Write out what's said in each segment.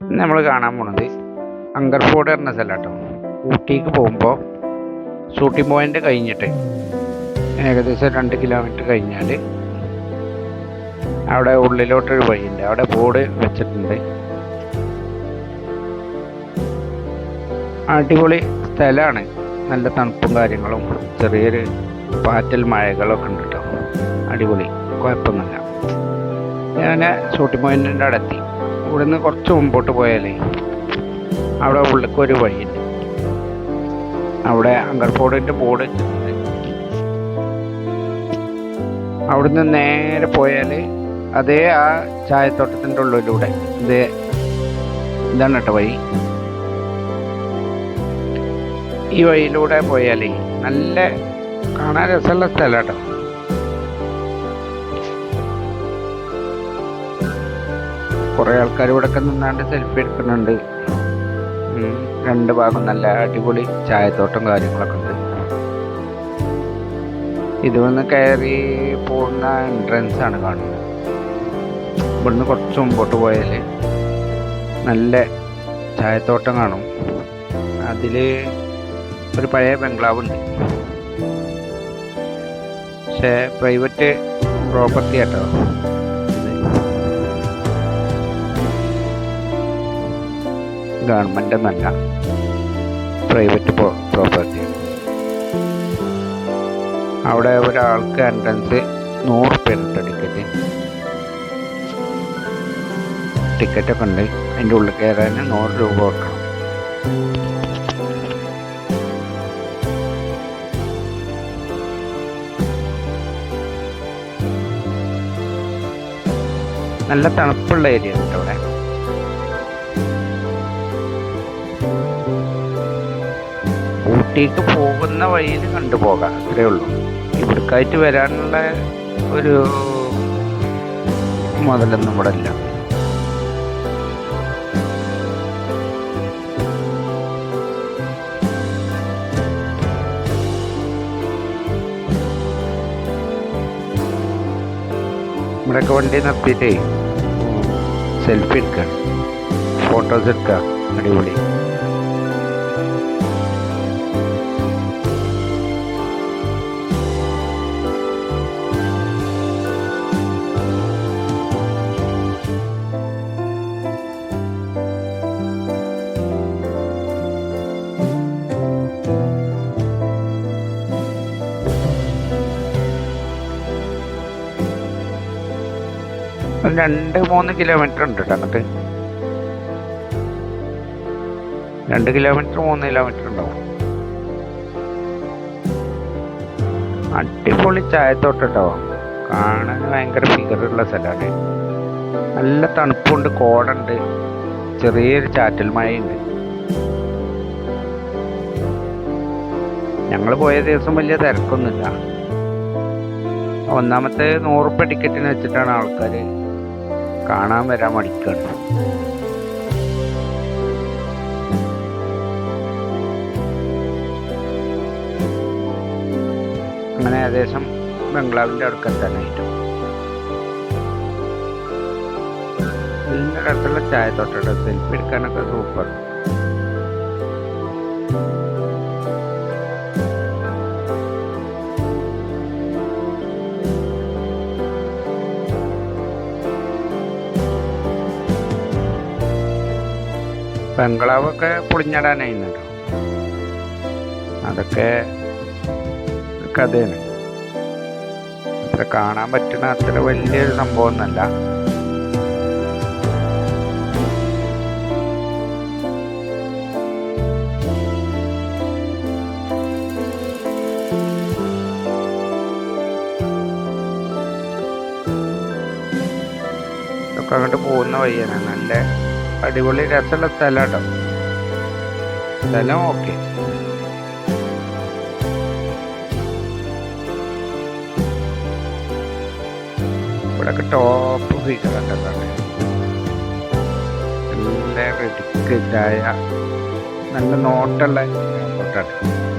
നമ്മൾ കാണാൻ പോണത് അങ്കർഫോർഡ് എന്ന സ്ഥലം ഊട്ടിക്ക് പോകുമ്പോൾ ഷൂട്ടിംഗ് പോയിന്റ് കഴിഞ്ഞിട്ട് ഏകദേശം രണ്ട് കിലോമീറ്റർ കഴിഞ്ഞാൽ അവിടെ ഉള്ളിലോട്ടൊരു വഴിയുണ്ട്. അവിടെ ബോർഡ് വെച്ചിട്ടുണ്ട്. അടിപൊളി സ്ഥലമാണ് നല്ല തണുപ്പും കാര്യങ്ങളും ചെറിയൊരു പാറ്റൽ മഴകളൊക്കെ ഉണ്ട് കേട്ടോ അടിപൊളി. കുഴപ്പമൊന്നുമില്ല. ഞാൻ ഷൂട്ടിംഗ് പോയിന്റിന്റെ അവിടെ എത്തി ഇവിടുന്ന് കുറച്ച് മുമ്പോട്ട് പോയാലേ അവിടെ ഉള്ളിലേക്ക് ഒരു വഴിയുണ്ട്. അവിടെ അങ്കർപോടിന്റെ ബോർഡ് അവിടുന്ന് നേരെ പോയാൽ അതേ ആ ചായത്തോട്ടത്തിന്റെ ഉള്ളിലൂടെ. ഇത് ഇതാണ് കേട്ടോ വഴി. ഈ വഴിയിലൂടെ പോയാലേ നല്ല കാണാൻ രസമുള്ള സ്ഥലം കേട്ടോ. കുറേ ആൾക്കാർ ഇവിടെ ഒക്കെ നിന്നാണ്ട് സെൽഫി എടുക്കുന്നുണ്ട്. രണ്ട് ഭാഗം നല്ല അടിപൊളി ചായത്തോട്ടം കാര്യങ്ങളൊക്കെ ഉണ്ട്. ഇത് വന്ന് കയറി പോകുന്ന എൻട്രൻസ് ആണ് കാണുന്നത്. ഇവിടുന്ന് കുറച്ച് മുമ്പോട്ട് പോയാൽ നല്ല ചായത്തോട്ടം കാണും. അതിൽ ഒരു പഴയ ബംഗ്ലാവ് ഉണ്ട് പക്ഷേ പ്രൈവറ്റ് പ്രോപ്പർട്ടി ആട്ടോ. ഗവൺമെന്റ് എന്നല്ല പ്രൈവറ്റ് പ്രോപ്പർട്ടി അവിടെ ഒരാൾക്ക് എൻട്രൻസ് നൂറ് പേരുണ്ട് ടിക്കറ്റ് ടിക്കറ്റൊക്കെ ഉണ്ട്. അതിന്റെ ഉള്ളിൽ കയറാൻ നൂറ് രൂപ കൊടുക്കണം. നല്ല തണുപ്പുള്ള ഏരിയ ഉണ്ട് അവിടെ. ഊട്ടിക്ക് പോകുന്ന വഴിയിൽ കണ്ടുപോകാം. അത്രേ ഉള്ളൂ. ഇവിടേക്കായിട്ട് വരാനുള്ള ഒരു മുതലൊന്നും ഇവിടെ ഇല്ല. ഇവിടെയൊക്കെ വണ്ടി നിർത്തിയിട്ടേ. സെൽഫി എടുക്കുക ഫോട്ടോസ് എടുക്കുക അടിപൊളി. രണ്ട് മൂന്ന് കിലോമീറ്റർ ഉണ്ട് കേട്ടോ അങ്ങോട്ട്. രണ്ട് കിലോമീറ്റർ മൂന്ന് കിലോമീറ്റർ ഉണ്ടാവും. അടിപൊളി ചായത്തോട്ടുണ്ടാവും. കാണാൻ ഭയങ്കര ഫിഗറുള്ള സ്ഥലമാണ്. നല്ല തണുപ്പുണ്ട് കോടുണ്ട്. ചെറിയൊരു ചാറ്റൽ മഴയുണ്ട്. ഞങ്ങൾ പോയ ദിവസം വലിയ തിരക്കൊന്നുമില്ല. ഒന്നാമത്തെ നൂറുപ്യ ടിക്കറ്റിന് വെച്ചിട്ടാണ് ആൾക്കാർ കാണാൻ വരാൻ മടിക്കാണ്. അങ്ങനെ ഏകദേശം ബംഗ്ലാവിന്റെ അടുക്കെത്താനായിട്ട് ഇതിന്റെ അടുത്തുള്ള ചായ തൊട്ടിട്ട് സെൽഫി എടുക്കാനൊക്കെ സൂപ്പർ. ബംഗ്ലാവൊക്കെ പൊളിഞ്ഞടാനായിരുന്നല്ലോ അതൊക്കെ കഥയാണ്. അത്ര കാണാൻ പറ്റുന്ന അത്ര വലിയൊരു സംഭവം ഒന്നല്ല അങ്ങോട്ട് പോകുന്ന വഴിയാണ്. നല്ല അടിപൊളി രസമുള്ള സ്ഥലം കേട്ടോ സ്ഥലം ഓക്കെ ഇവിടെയൊക്കെ ടോപ്പ് തന്നെ നല്ല റെഡിക്ക് ചായ നല്ല നോട്ടുള്ള എയർപോർട്ടാണ്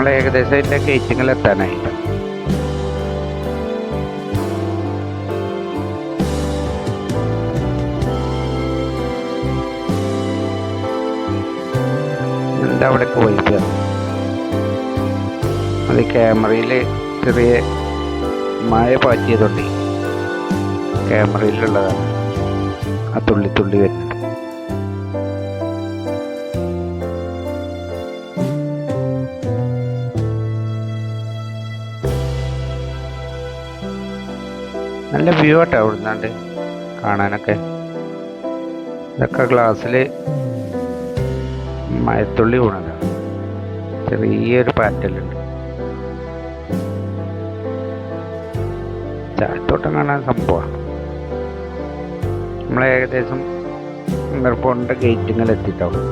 നമ്മൾ ഏകദേശം അതിന്റെ ഗേറ്റിങ്ങിൽ എത്താനായിട്ട് അവിടെ പോയിട്ട് അത് ക്യാമറയിൽ ചെറിയ മായ പാറ്റിയതുകൊണ്ട് ക്യാമറയിലുള്ളതാണ്. ആ തുള്ളി തുള്ളി വരുന്നത്. നല്ല വ്യൂ ആട്ടോ അവിടുന്നാണ്ട് കാണാനൊക്കെ. ഇതൊക്കെ ഗ്ലാസ്സിൽ മഴത്തുള്ളി വീണതാണ് ചെറിയൊരു പാറ്റലുണ്ട്. ചായത്തോട്ടം കാണാൻ സംഭവമാണ് നമ്മൾ ഏകദേശം എയർപോർട്ടിന്റെ ഗേറ്റിങ്ങിൽ എത്തിയിട്ടാവും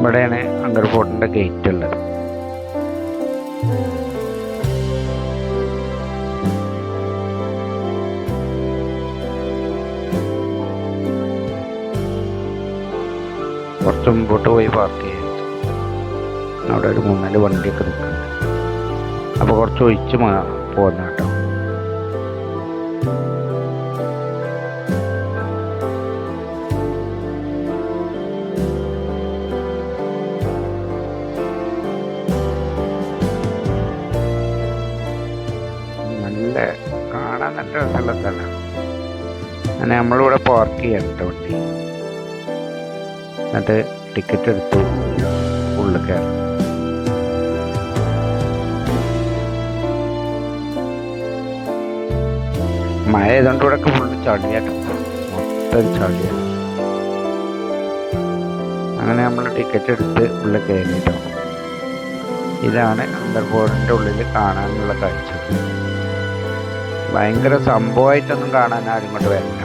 ഇവിടെയാണ് അണ്ടർ ഫോർട്ടിന്റെ ഗേറ്റ് ഉള്ളത്. കുറച്ച് മുമ്പോട്ട് പോയി പാർക്ക് ചെയ്യാൻ. അവിടെ ഒരു മൂന്നാൽ വണ്ടിയൊക്കെ നിൽക്കുന്നുണ്ട്. അപ്പോൾ കുറച്ച് ഒഴിച്ച് പോകുന്ന അങ്ങനെ നമ്മളിവിടെ പാർക്ക് ചെയ്യാം കേട്ടോ വണ്ടി. എന്നിട്ട് ടിക്കറ്റ് എടുത്തു ഉള്ളിൽ കയറി. മഴ ഏതാണ്ട് ഇവിടെ ഫുള്ള് ചളിയാട്ടോ. മൊത്തം ചളിയാണ് അങ്ങനെ നമ്മൾ ടിക്കറ്റ് എടുത്ത് ഉള്ളിൽ കയറിയിട്ടോ ഇതാണ് അണ്ടർബോർഡിന്റെ ഉള്ളിൽ കാണാനുള്ള കാഴ്ച. ഭയങ്കര സംഭവമായിട്ടൊന്നും കാണാൻ ആരും കൊണ്ട് വരില്ല.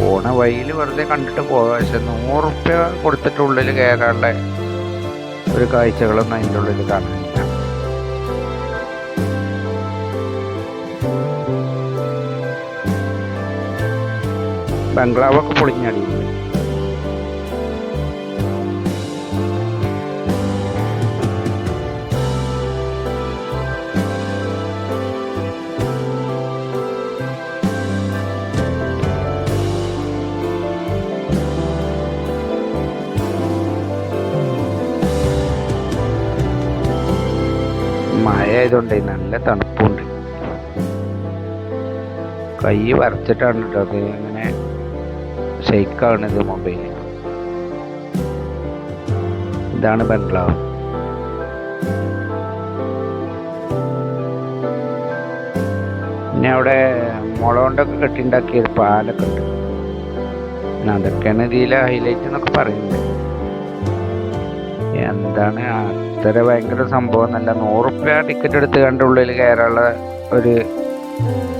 പോണ വഴിയിൽ വെറുതെ കണ്ടിട്ട് പോകാം പക്ഷെ നൂറ് റുപ്യ കൊടുത്തിട്ട് ഉള്ളിൽ കയറാനുള്ള ഒരു കാഴ്ചകളൊന്നും അതിന്റെ ഉള്ളിൽ കാണാനില്ല ബംഗ്ലാവൊക്കെ പൊളിഞ്ഞടിയുണ്ട് ആയതുകൊണ്ട് നല്ല തണുപ്പുണ്ട്. കൈ വരച്ചിട്ടാണ് കേട്ടോ അത് ഇങ്ങനെ ഷെയ്ക്കാണ് ഇത് മൊബൈൽ ഇതാണ് ബംഗ്ലാവ്. പിന്നെ അവിടെ മുള കൊണ്ടൊക്കെ കെട്ടിണ്ടാക്കിയ പാലൊക്കെ ഉണ്ട്. അതൊക്കെയാണ് ഇതിലെ ഹൈലൈറ്റ് എന്നൊക്കെ പറയുന്നത്. എന്താണ്? അത്ര ഭയങ്കര സംഭവം നല്ല നൂറുപ്യ ടിക്കറ്റ് എടുത്ത് കണ്ട ഉള്ളിൽ കയറാനുള്ള ഒരു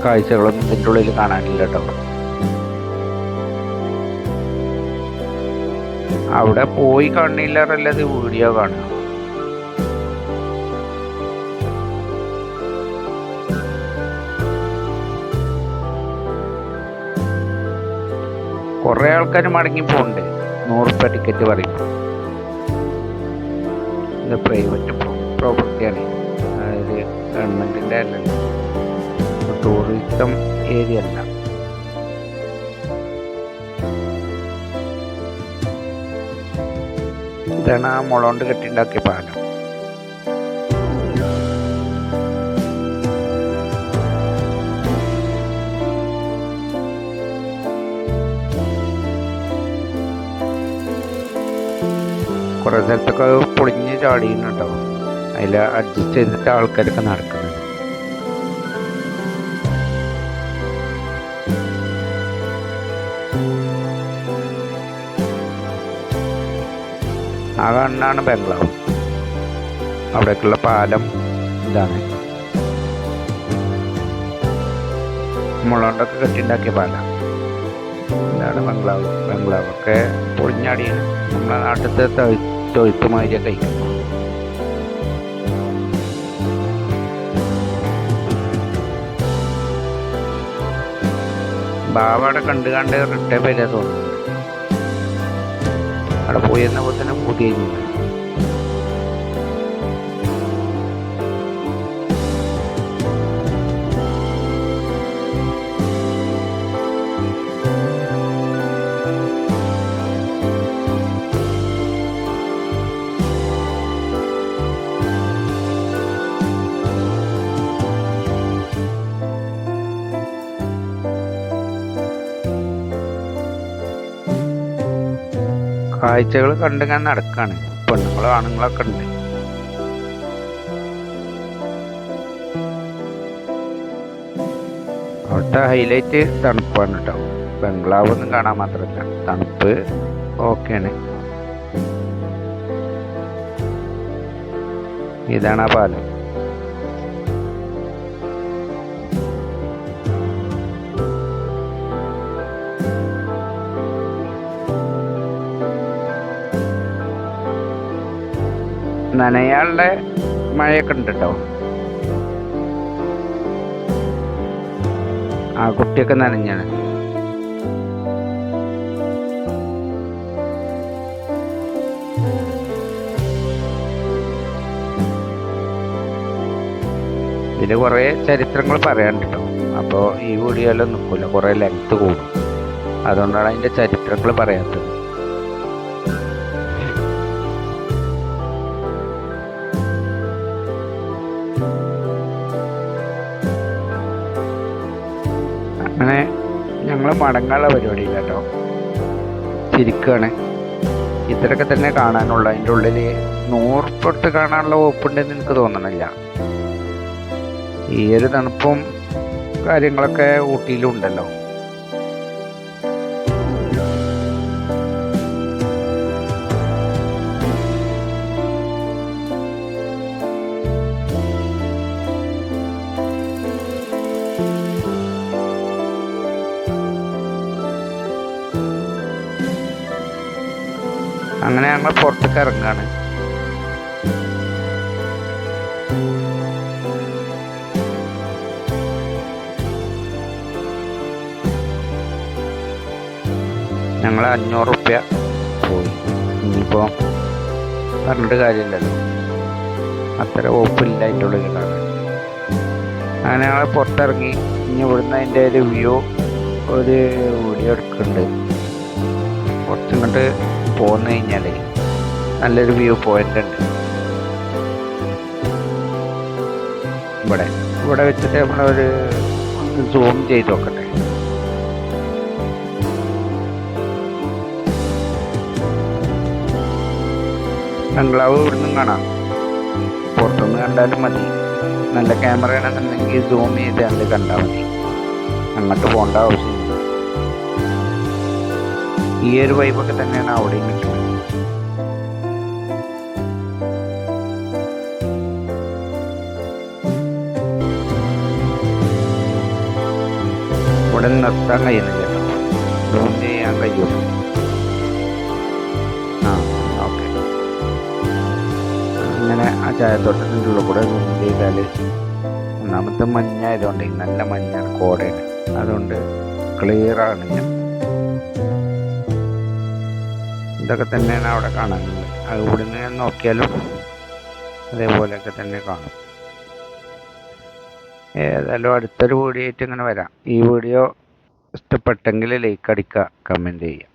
കാഴ്ചകളൊന്നും ഇതിന്റെ ഉള്ളിൽ കാണാനില്ല കേട്ടോ. അവിടെ പോയി കാണില്ലാറല്ലത് വീഡിയോ കാണുക. കുറേ ആൾക്കാർ മടങ്ങി പോകുന്നുണ്ട് നൂറുപ്യ ടിക്കറ്റ് പറയുമ്പോൾ ഇത് പ്രൈവറ്റ് പ്രോപ്പർട്ടിയാണ് അതായത് ഗവൺമെന്റിന്റെ അല്ലല്ലോ ടൂറിസം ഏരിയ അല്ല. ഇതാണ് ആ മുളോണ്ട് കെട്ടിണ്ടാക്കിയ പാലം. കുറേ സ്ഥലത്തൊക്കെ പൊളിഞ്ഞ് ചാടിയുന്നുണ്ടോ അതിൽ അഡ്ജസ്റ്റ് ചെയ്തിട്ട് ആൾക്കാരൊക്കെ നടക്കുന്നത് ആ കണ്ണാണ് ബംഗ്ലാവ്. അവിടേക്കുള്ള പാലം ഇതാണ്. മുളകൊണ്ടൊക്കെ കെട്ടിണ്ടാക്കിയ പാലം. ഇതാണ് ബംഗ്ലാവ്. ബംഗ്ലാവ് ഒക്കെ പൊളിഞ്ഞാടിയാണ്. നമ്മളെ നാട്ടിലത്തെ തൊഴുത്ത് മാതിരിയൊക്കെ കഴിക്കും ബാബയുടെ കണ്ട് കണ്ട് റിട്ടേൺ വരിക തോന്നുന്നു. അവിടെ പോയി എന്നപ്പോൾ തന്നെ പൂതി കഴിഞ്ഞില്ല കാഴ്ചകൾ കണ്ടിങ്ങനെ നടക്കാണ്. പെണ്ണുങ്ങളും ആണുങ്ങളൊക്കെ ഉണ്ട്. അവിടുത്തെ ഹൈലൈറ്റ് തണുപ്പാണ് കേട്ടോ ബംഗ്ലാവ് ഒന്നും കാണാൻ മാത്രമല്ല തണുപ്പ് ഓക്കെയാണ്. ഇതാണ് ആ പാലം. നനയാളുടെ മഴയൊക്കെ ഉണ്ട് കേട്ടോ ആ കുട്ടിയൊക്കെ നനഞ്ഞാണ്. ഇതിൽ കുറേ ചരിത്രങ്ങൾ പറയാനുണ്ട് അപ്പോൾ ഈ വീഡിയോയിലും നിൽക്കില്ല കുറേ ലെങ്ത് കൂടും. അതുകൊണ്ടാണ് അതിന്റെ ചരിത്രങ്ങൾ പറയാത്തത്. മടങ്ങാനുള്ള പരിപാടിയില്ല കേട്ടോ. ചിരിക്കുകയാണ് ഇത്രയൊക്കെ തന്നെ കാണാനുള്ള അതിന്റെ ഉള്ളിൽ നൂറുപൊട്ട് കാണാനുള്ള വകുപ്പുണ്ടെന്ന് എനിക്ക് തോന്നണില്ല. ഈ ഒരു തണുപ്പും കാര്യങ്ങളൊക്കെ ഊട്ടിയിലും ഉണ്ടല്ലോ. അങ്ങനെ ഞങ്ങൾ പുറത്തേക്ക് ഇറങ്ങുകയാണ് ഞങ്ങൾ അഞ്ഞൂറ് റുപ്യ പോയി. ഇനിയിപ്പോൾ പറഞ്ഞിട്ട് കാര്യമില്ലല്ലോ. അത്ര ഒപ്പില്ലായിട്ടുള്ള വീടാണ്. അങ്ങനെ ഞങ്ങൾ പുറത്തിറങ്ങി. ഇനി ഇവിടുന്ന് അതിന്റെ ഒരു വ്യൂ ഒരു വീഡിയോ എടുക്കുന്നുണ്ട്. കുറച്ചിങ്ങോട്ട് പോന്നു കഴിഞ്ഞാൽ നല്ലൊരു വ്യൂ പോയിന്റ് ഉണ്ട്. ഇവിടെ ഇവിടെ വെച്ചിട്ട് നമ്മളൊരു സൂം ചെയ്ത് നോക്കട്ടെ. ബംഗ്ലാവ് ഇവിടുന്ന് കാണാം. പുറത്തുനിന്ന് കണ്ടാലും മതി. നല്ല ക്യാമറ ആണെന്നുണ്ടെങ്കിൽ സൂം ചെയ്ത് കണ്ട് കണ്ടാൽ മതി. അങ്ങോട്ട് പോകേണ്ട ആവശ്യമില്ല ഈ ഒരു വൈബൊക്കെ തന്നെയാണ് അവിടെയും കിട്ടുന്നത്. ഉടൻ നിർത്താൻ കഴിയുന്നില്ല സൂം ചെയ്യാൻ കഴിയും. ആ ഓക്കെ അങ്ങനെ ആ ചായത്തോട്ടത്തിന്റെ ഉള്ളിൽ കൂടെ സൂം ചെയ്താൽ ഒന്നാമത്തെ മഞ്ഞായതുകൊണ്ട് നല്ല മഞ്ഞാണ് കോടയാണ് അതുകൊണ്ട് ക്ലിയറാണ് ഞാൻ ഇതൊക്കെ തന്നെയാണ് അവിടെ കാണാനുള്ളത്. അത് ഇവിടുന്ന് നോക്കിയാലും അതേപോലെയൊക്കെ തന്നെ കാണും. ഏതായാലും അടുത്തൊരു വീഡിയോ ആയിട്ട് ഇങ്ങനെ വരാം. ഈ വീഡിയോ ഇഷ്ടപ്പെട്ടെങ്കിൽ ലൈക്ക് അടിക്കുക കമന്റ് ചെയ്യുക.